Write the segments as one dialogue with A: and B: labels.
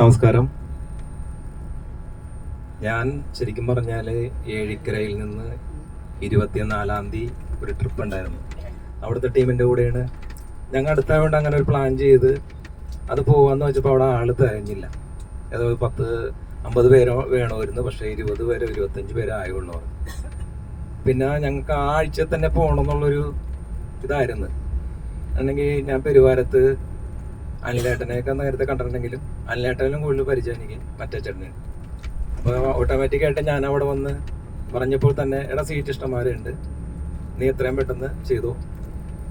A: നമസ്കാരം. ഞാൻ ശരിക്കും പറഞ്ഞാൽ ഏഴിക്കരയിൽ നിന്ന് ഇരുപത്തിനാലാം തീയതി ഒരു ട്രിപ്പ് ഉണ്ടായിരുന്നു. അവിടുത്തെ ടീമിന്റെ കൂടെയാണ്. ഞങ്ങൾ അടുത്തായതുകൊണ്ട് അങ്ങനെ ഒരു പ്ലാൻ ചെയ്ത് അത് പോകാമെന്ന് വെച്ചപ്പോൾ അവിടെ ആൾ തികഞ്ഞില്ല ഏതോ പത്ത് അമ്പത് പേരോ വേണമായിരുന്നു. പക്ഷേ ഇരുപത് പേരോ ഇരുപത്തഞ്ച് പേരോ ആയുള്ളൂ പിന്നെ ഞങ്ങൾക്ക് ആഴ്ച തന്നെ പോകണം എന്നുള്ളൊരു ഇതായിരുന്നു. അല്ലെങ്കിൽ ഞാൻ പെരുവാരത്ത് അനിലേട്ടനെയൊക്കെ നേരത്തെ കണ്ടിട്ടുണ്ടെങ്കിലും അനിലേട്ടനും കൂടുതൽ പരിചയം എനിക്ക് മറ്റേ ചേട്ടന്. അപ്പോൾ ഓട്ടോമാറ്റിക്കായിട്ട് ഞാൻ അവിടെ വന്ന് പറഞ്ഞപ്പോൾ തന്നെ എടാ സീറ്റ് ഇഷ്ടംമാരുണ്ട് നീ എത്രയും പെട്ടെന്ന് ചെയ്തു.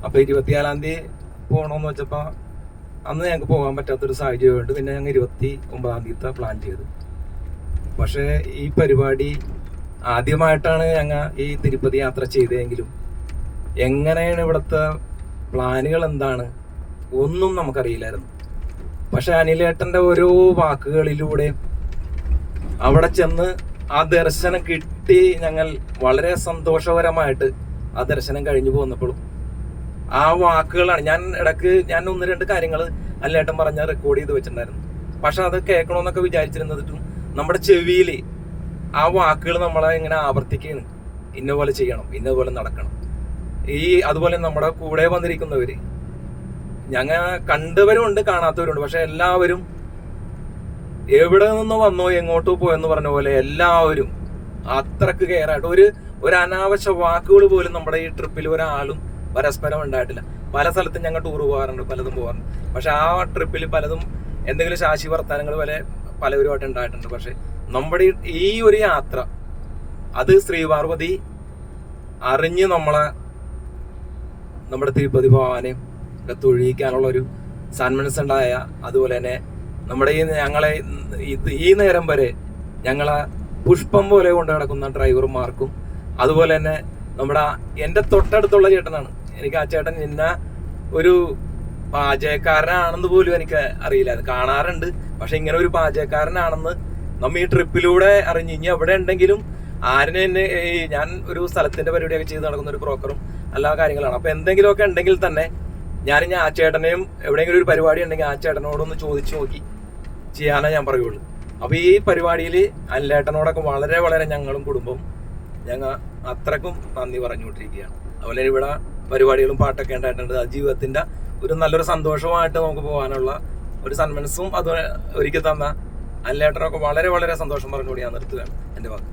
A: അപ്പോൾ ഇരുപത്തിനാലാം തീയതി പോകണമെന്ന് വെച്ചപ്പോൾ അന്ന് ഞങ്ങൾക്ക് പോകാൻ പറ്റാത്തൊരു സാഹചര്യമുണ്ട് പിന്നെ ഞങ്ങൾ ഇരുപത്തി ഒമ്പതാം തീയതി പ്ലാൻ ചെയ്തു പക്ഷേ ഈ പരിപാടി ആദ്യമായിട്ടാണ് ഞങ്ങൾ ഈ തിരുപ്പതി യാത്ര ചെയ്തതെങ്കിലും എങ്ങനെയാണ് ഇവിടുത്തെ പ്ലാനുകൾ എന്താണ്? ഒന്നും നമുക്കറിയില്ലായിരുന്നു. പക്ഷെ അനിലേട്ടന്റെ ഓരോ വാക്കുകളിലൂടെ അവിടെ ചെന്ന് ആ ദർശനം കിട്ടി ഞങ്ങൾ വളരെ സന്തോഷകരമായിട്ട് ആ ദർശനം കഴിഞ്ഞു പോന്നപ്പോഴും. ആ വാക്കുകളാണ് ഞാൻ ഇടയ്ക്ക് ഞാൻ ഒന്ന് രണ്ട് കാര്യങ്ങൾ അല്ലേട്ടൻ പറഞ്ഞ റെക്കോർഡ് ചെയ്ത് വെച്ചിട്ടുണ്ടായിരുന്നു. പക്ഷെ അത് കേൾക്കണമെന്നൊക്കെ വിചാരിച്ചിരുന്നിട്ടും നമ്മുടെ ചെവിയിൽ ആ വാക്കുകൾ നമ്മളെ ഇങ്ങനെ ആവർത്തിക്കുകയാണ്. ഇന്ന പോലെ ചെയ്യണം ഇന്ന പോലെ നടക്കണം. ഈ അതുപോലെ നമ്മുടെ കൂടെ വന്നിരിക്കുന്നവര് ഞങ്ങ കണ്ടവരുമുണ്ട് കാണാത്തവരുണ്ട് പക്ഷെ എല്ലാവരും എവിടെ നിന്ന് വന്നോ എങ്ങോട്ടോ പോയെന്ന് പറഞ്ഞ പോലെ എല്ലാവരും അത്രയ്ക്ക് കെയർ ആയിട്ട് ഒരു ഒരു അനാവശ്യ വാക്കുകൾ പോലും നമ്മുടെ ഈ ട്രിപ്പിൽ ഒരാളും പരസ്പരം ഉണ്ടായിട്ടില്ല. പല സ്ഥലത്തും ഞങ്ങൾ ടൂർ പോകാറുണ്ട് പലതും പോകാറുണ്ട്. പക്ഷെ ആ ട്രിപ്പിൽ പലതും എന്തെങ്കിലും ശാശി വർത്താനങ്ങൾ വരെ പലവരുമായിട്ട് ഉണ്ടായിട്ടുണ്ട്. പക്ഷെ നമ്മുടെ ഈ- ഒരു യാത്ര അത് ശ്രീപാർവതി അറിഞ്ഞ് നമ്മളെ നമ്മുടെ തിരുപ്പതി ഭവാനെയും ഒക്കെ തൊഴിയിക്കാനുള്ള ഒരു സന്മനസ് ഉണ്ടായ അതുപോലെ തന്നെ നമ്മുടെ ഈ ഞങ്ങളെ ഈ നേരം വരെ ഞങ്ങളെ പുഷ്പം പോലെ കൊണ്ട് നടക്കുന്ന ഡ്രൈവർമാർക്കും അതുപോലെ തന്നെ നമ്മുടെ എന്റെ തൊട്ടടുത്തുള്ള ചേട്ടനാണ്. എനിക്ക് ആ ചേട്ടൻ ഇന്ന ഒരു പാചകക്കാരനാണെന്ന് പോലും എനിക്ക് അറിയില്ല. കാണാറുണ്ട്. പക്ഷെ ഇങ്ങനെ ഒരു പാചകക്കാരനാണെന്ന് നമ്മ ഈ ട്രിപ്പിലൂടെ അറിഞ്ഞ് ഇനി എവിടെ ഉണ്ടെങ്കിലും ആരിനെ എന്നെ ഞാൻ ഒരു സ്ഥലത്തിന്റെ പരിപാടിയൊക്കെ ചെയ്ത് നടക്കുന്ന ഒരു ബ്രോക്കറും എല്ലാ കാര്യങ്ങളാണ്. അപ്പൊ എന്തെങ്കിലുമൊക്കെ ഉണ്ടെങ്കിൽ തന്നെ ഞാൻ ഇനി ആ ചേട്ടനെയും എവിടെയെങ്കിലും ഒരു പരിപാടി ഉണ്ടെങ്കിൽ ആ ചേട്ടനോടൊന്ന് ചോദിച്ചു നോക്കി ചെയ്യാനേ ഞാൻ പറയുള്ളൂ. അപ്പൊ ഈ പരിപാടിയിൽ അനിലേട്ടനോടൊക്കെ വളരെ വളരെ ഞങ്ങളും കുടുംബം ഞങ്ങൾ അത്രക്കും നന്ദി പറഞ്ഞുകൊണ്ടിരിക്കുകയാണ്. അതുപോലെ ഇവിടെ പരിപാടികളും പാട്ടൊക്കെ ഉണ്ടായിട്ടുണ്ട്. ആ ജീവിതത്തിന്റെ ഒരു നല്ലൊരു സന്തോഷമായിട്ട് നമുക്ക് പോകാനുള്ള ഒരു സന്മനസ്സും അത് ഒരുക്കി തന്ന അനിലേട്ടനൊക്കെ വളരെ വളരെ സന്തോഷം പറഞ്ഞുകൂടി ഞാൻ നിർത്തുകയാണ്. എന്റെ വാക്ക്.